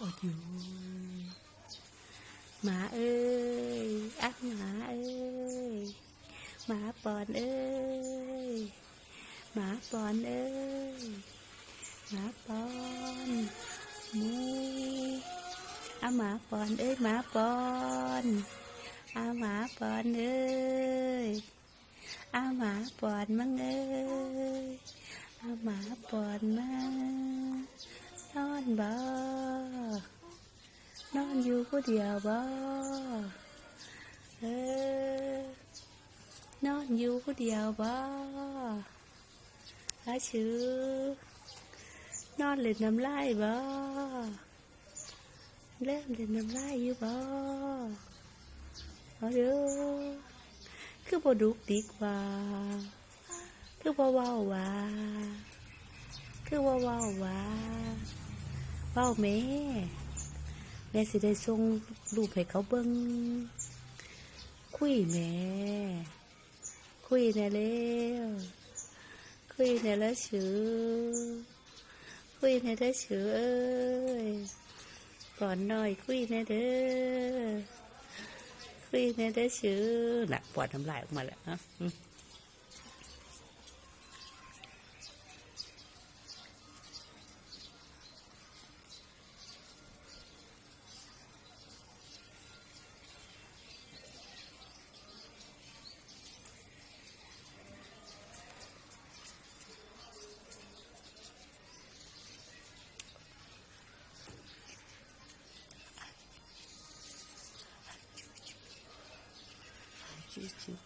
โอ้ยหมาเอ้ยอักหมาเอ้ยหมาปอนเอ้ยหมาปอนเอ้ยหมาปอนมูเอาหมาปอนเอ้ยหมาปอนอาหมาปอนเอ้ยอาหมาปอนมั่งเอ้ยอาหมาปอนมั่งนอนบ่ นอนอยู่ผู้เดียวบ่เออนอนอยู่ผู้เดียวบ่อาชื่อนอนเล่นน้ำลายบ่เล่นเล่นน้ำลายอยู่บ่เอาเด้อคือบ่ดุกดิกว่า คือบ่เว้าว่าคือบ่เว้าว่าเว้าแม่ แม่สิได้ส่งรูปให้เขาเบิ่งคุยแม่คุยแน่แล้วคุยแน่แล้วชือคุยแน่แล้วชือเอ้ยก่อนหน่อยคุยแน่เด้อคุยแน่เด้อชือน่ะปวดน้ำลายออกมาแล้วฮะ чистил